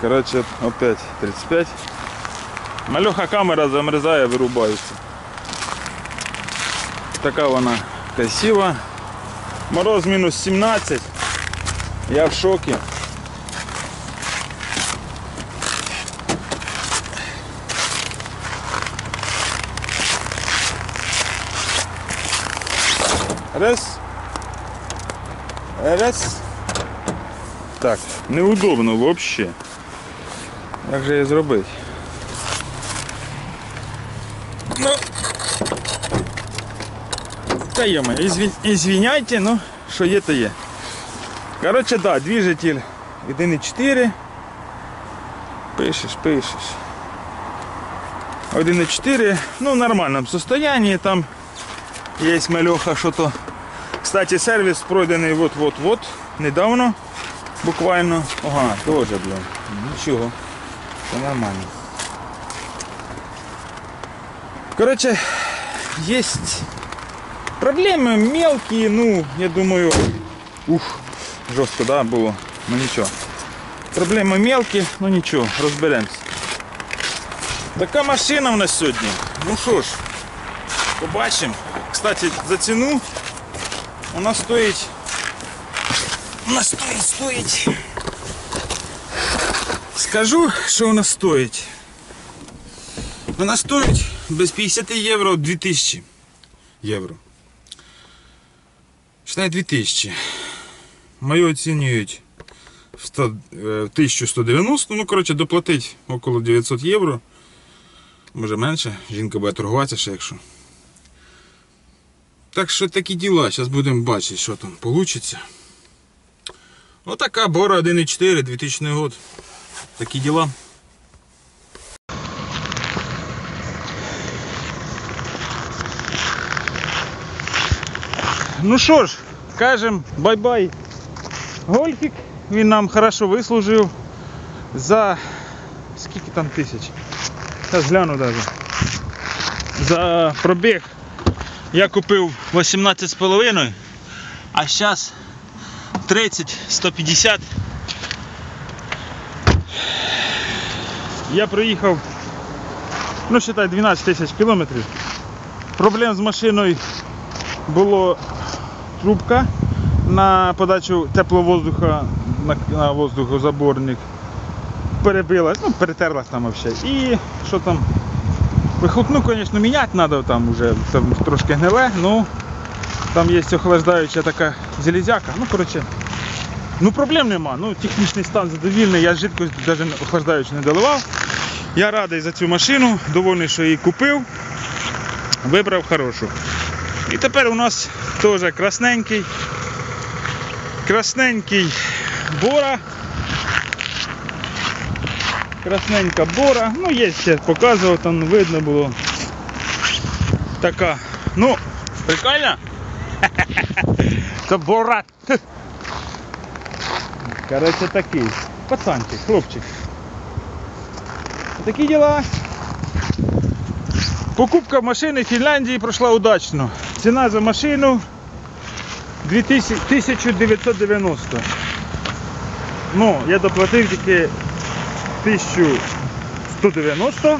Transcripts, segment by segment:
Коротше, опять 35. Мальоха камера замерзає, вирубається. Така вона красива. Мороз мінус 17. Я в шокі. Раз. Раз. Так, неудобно вообще. Як же її зробити? Ну. Та йома, ізвін... ізвиняйте, ну, що є, то є. Коротше, да, движитель 1.4. Пишеш, пишеш. 1.4, ну в нормальному состоянии, там є мальоха, що то. Кстати, сервіс пройдений вот-вот-вот, недавно, буквально. Ага, теж, блін. Нічого. Все нормально. Короче, есть проблемы мелкие, ну, я думаю, ух, жорстко, да, було, ну нічого. Проблеми мелкі, ну нічого, розберемося. Така машина в нас сьогодні. Ну що ж, побачимо. Кстати, за ціну вона стоїть. Вона стоїть, стоїть. Скажу, що вона стоїть. Вона стоїть без 50 євро 2000 євро. Считай 2000. Мою оцінюють в 100, е, 1190, ну коротше доплатить около 900 євро. Може менше, жінка буде торгуватися ще якщо. Так що такі діла, зараз будемо бачити, що там вийде. Отака Бора 1.4 2000 год. Такі діла. Ну що ж, кажемо бай-бай. Гольфік, він нам хорошо вислужив за скільки там тисяч? Зараз гляну навіть. За пробіг я купив 18,5, а зараз 30 150. Я проїхав, ну считай, 12 тисяч кілометрів. Проблем з машиною було трубка на подачу теплого воздуха на, на воздухозаборник. Перебилась, ну перетерлась там взагалі. І що там? Вихлопну, звісно, міняти треба там вже там трошки гниле, ну там є охлаждаюча така залізяка. Ну, коротше, ну проблем нема. Ну, технічний стан задовільний, я жидкость навіть охлаждаючу не доливав. Я радий за цю машину, довольний, що її купив. Вибрав хорошу. І тепер у нас теж красненький. Красненький бора. Красненька бора. Ну, є ще показував, там видно було. Така. Ну, прикольно. Це бора. Короче, такий. Пацанчик, хлопчик. Такі діла. Покупка машини в Фінляндії пройшла удачно. Ціна за машину 1990. Ну, я доплатив тільки 1190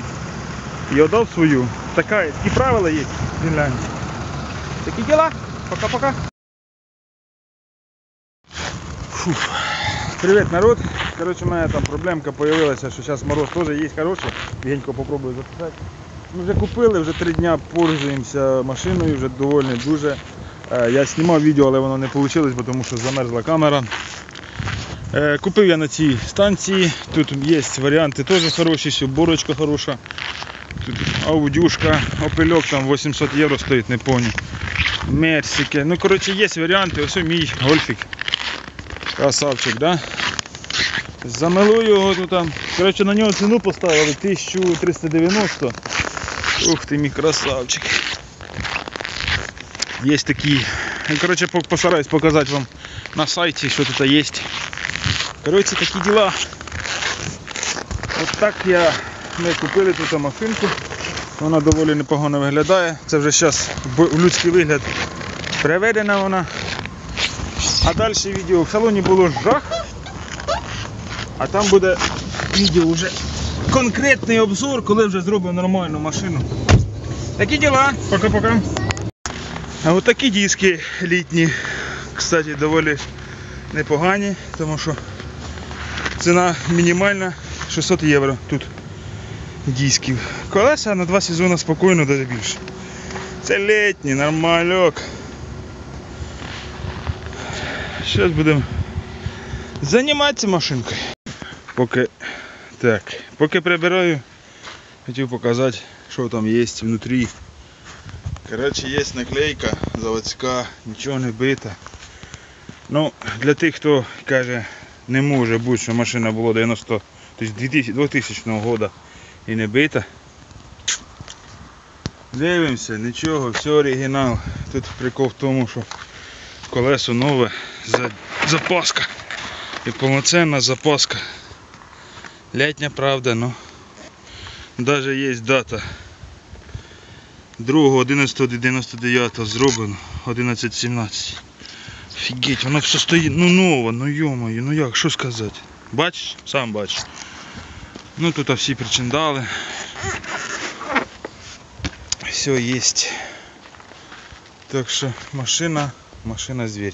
і віддав свою. Така, такі правила є в Фінляндії. Такі діла. Пока-пока. Фух. Привіт, народ. Короче, у мене там проблемка появилася, що зараз мороз теж є хороший. Легенько попробую записати. Ми вже купили, вже три дня пользуємося машиною, вже доволі дуже. Е, Я знімав відео, але воно не вийшло, тому що замерзла камера. Е, Купив я на цій станції. Тут є варіанти теж хороші, ще борочка хороша. Тут аудюшка, опельок там 800 євро стоїть, не пам'ятаю. Мерсики. Ну коротше є варіанти. Ось мій гольфік. Красавчик, да? Замилую його тут. там. Коротше, на нього ціну поставили 1390. Ух ти мій красавчик. Є такі. Ну, коротше, постараюсь показати вам на сайті, що тут є. Коротше, такі діла. От так я ми купили тут машинку. Вона доволі непогано виглядає. Це вже зараз в людський вигляд приведена вона. А далі відео в салоні було жах. А там буде відео вже конкретний обзор, коли вже зробив нормальну машину. Такі діла. Пока-пока. А от такі диски літні, кстати, доволі непогані, тому що ціна мінімальна 600 євро тут дисків. Колеса на два сезони спокійно, навіть більше. Це літні, нормальок. Зараз будемо займатися машинкою. Поки так, поки прибираю, хотів показати, що там є внутрі. Коротше, є наклейка заводська, нічого не бита. Ну, для тих, хто каже, не може бути, що машина була 90, тобто 2000 2000 року і не бита. Дивимося, нічого, все оригінал. Тут прикол в тому, що колесо нове, запаска. І повноцінна запаска. Літня правда, ну. Даже є дата. 2.11.99 зроблено 11.17. Офігеть, воно все стоїть, ну ново, ну йомаю, ну як, що сказати. Бачиш? Сам бачиш. Ну тут всі причиндали. Все є. Так що машина, машина зверь.